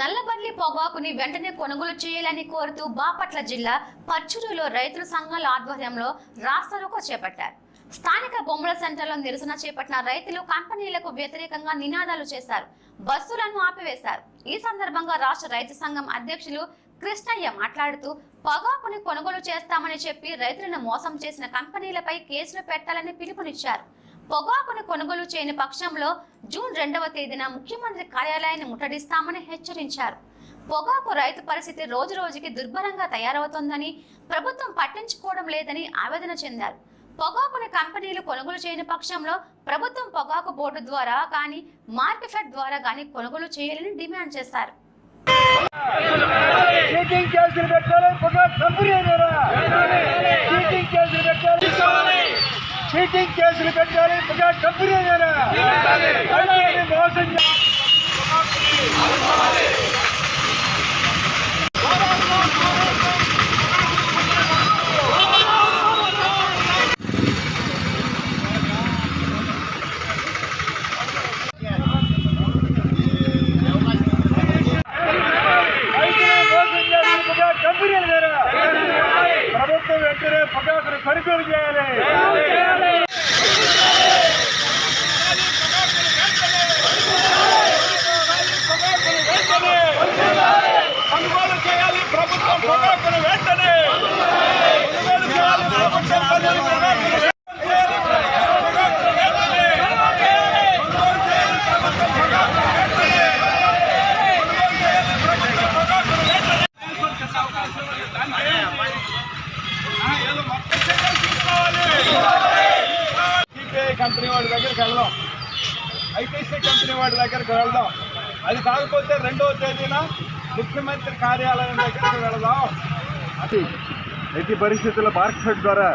నల్లబల్లి పొగాకుని వెంటనే కొనుగోలు చేయాలని కోరుతూ బాపట్ల జిల్లా పర్చూరులో రైతుల సంఘాల ఆధ్వర్యంలో రాస్తారోకో చేపట్టారు. స్థానిక బొమ్మల సెంటర్లో నిరసన చేపట్టిన రైతులు కంపెనీలకు వ్యతిరేకంగా నినాదాలు చేశారు. బస్సులను ఆపివేశారు. ఈ సందర్భంగా రాష్ట్ర రైతు సంఘం అధ్యక్షులు కృష్ణయ్య మాట్లాడుతూ పొగాకుని కొనుగోలు చేస్తామని చెప్పి రైతులను మోసం చేసిన కంపెనీలపై కేసులు పెట్టాలని పిలుపునిచ్చారు. పొగాకును కొనుగోలు చేయని పక్షంలో జూన్ రెండవ తేదీన ముఖ్యమంత్రి కార్యాలయాన్ని ముట్టడిస్తామని హెచ్చరించారు. పొగాకు రైతు పరిస్థితి రోజు రోజుకి దుర్భరంగా తయారవుతోందని ప్రభుత్వం పట్టించుకోవడం లేదని ఆవేదన చెందారు. పొగాకుని కంపెనీలు కొనుగోలు చేయని పక్షంలో ప్రభుత్వం పొగాకు బోర్డు ద్వారా కానీ మార్కెట్ ద్వారా కానీ కొనుగోలు చేయాలని డిమాండ్ చేశారు చీటింగ్ కేసులు పెట్టాలి పొగ కంపెనీ అయినారా? చీటింగ్ కేసులు పెట్టాలి చీటింగ్ కేసులు పెట్టాలి పొగ కంపెనీ మోసం? ప్రభుత్వం వెంటనే పొగాకును కొనుగోలు చేయాలి కొనుగోలు చేయాలి ప్రభుత్వం పొగాకును వెంటనే కొనుగోలు చేయాలి ప్రభుత్వం పొగాకును వెంటనే. చేయాలి ప్రభుత్వం పొగాకును వెంటనే. కొనుగోలు చేయాలి ప్రభుత్వం పొగాకును వెంటనే. కొనుగోలు చేయాలి ప్రభుత్వం పొగాకును వెంటనే. ఆ, ఏదో మొత్తం చర్యలు తీసుకోవాలి. సిపిఐ కంపెనీ వాడి దగ్గరికి వెళ్దాం. ఐటీసీ కంపెనీ వాడి దగ్గరికి వెళ్దాం. అది కాకపోతే రెండవ తేదీన ముఖ్యమంత్రి కార్యాలయం దగ్గరికి వెళదాం. అది ఎట్టి పరిస్థితుల్లో మార్కెట్ ద్వారా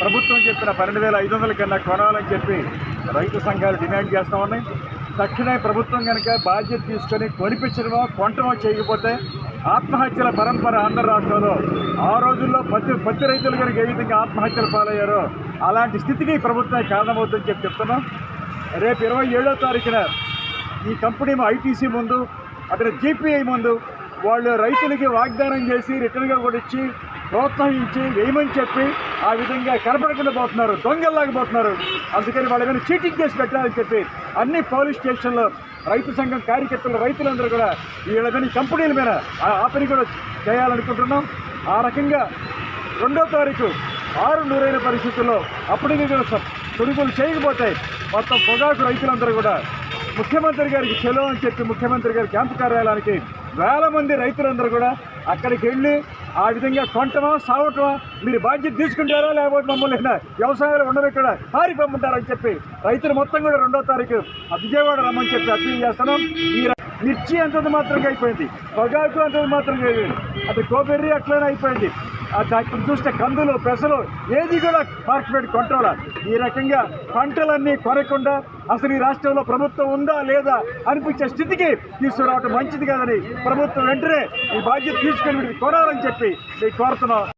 ప్రభుత్వం చెప్పిన పన్నెండు వేల ఐదు వందల కన్నా కొనాలని చెప్పి రైతు సంఘాలు డిమాండ్ చేస్తా ఉన్నాయి. తక్షణమే ప్రభుత్వం కనుక బాధ్యత తీసుకొని కొనిపించడమో కొంటమో చేయకపోతే ఆత్మహత్యల పరంపర ఆంధ్ర రాష్ట్రంలో ఆ రోజుల్లో పత్తి పత్తి రైతులు కనుక ఏ విధంగా ఆత్మహత్యలు పాలయ్యారో అలాంటి స్థితికి ప్రభుత్వం కారణమవుతుందని చెప్పి చెప్తున్నాం. రేపు ఇరవై ఏడో తారీఖున ఈ కంపెనీ ఐటీసీ ముందు అక్కడ జీపీఐ ముందు వాళ్ళు రైతులకి వాగ్దానం చేసి రిటర్న్గా కూడా ఇచ్చి ప్రోత్సహించి వేయమని చెప్పి ఆ విధంగా కనపడకుండా పోతున్నారు దొంగల్లాగా పోతున్నారు. అందుకని వాళ్ళ మీద చీటింగ్ చేసి పెట్టాలని చెప్పి అన్ని పోలీస్ స్టేషన్లో రైతు సంఘం కార్యకర్తలు రైతులందరూ కూడా వీళ్ళ మీద కంపెనీల మీద ఆ పని కూడా చేయాలనుకుంటున్నాం. ఆ రకంగా రెండో తారీఖు ఆరు నూరైన పరిస్థితుల్లో అప్పటికి కూడా కొనుగోలు చేయకపోతే మొత్తం పొగాకు రైతులందరూ కూడా ముఖ్యమంత్రి గారికి చెలవు అని చెప్పి ముఖ్యమంత్రి గారి క్యాంపు కార్యాలయానికి వేల మంది రైతులందరూ కూడా అక్కడికి వెళ్ళి ఆ విధంగా కొంటమా సావటమా మీరు బాధ్యత తీసుకుంటారా లేకపోతే మమ్మల్ని వ్యవసాయాలు ఉండరు ఇక్కడ పారిపోమంటారని చెప్పి రైతులు మొత్తం కూడా రెండో తారీఖు ఆ విజయవాడ రమ్మని చెప్పి అప్పీల్ చేస్తున్నాం. ఈ ర- మిర్చి అంతంత మాత్రంగా అయిపోయింది పొగాకు అంతది మాత్రంగా అయిపోయింది అది కోబెర్రీ అట్లనే అయిపోయింది. ఇప్పుడు చూస్తే కందులు పెసలు ఏది కూడా మార్కెట్ కొంటారా ఈ రకంగా పంటలన్నీ కొనకుండా అసలు ఈ రాష్ట్రంలో ప్రభుత్వం ఉందా లేదా అనిపించే స్థితికి తీసుకురావటం మంచిది కాదని ప్రభుత్వం వెంటనే ఈ బాధ్యత తీసుకొని కొనాలని చెప్పి నేను కోరుతున్నాం.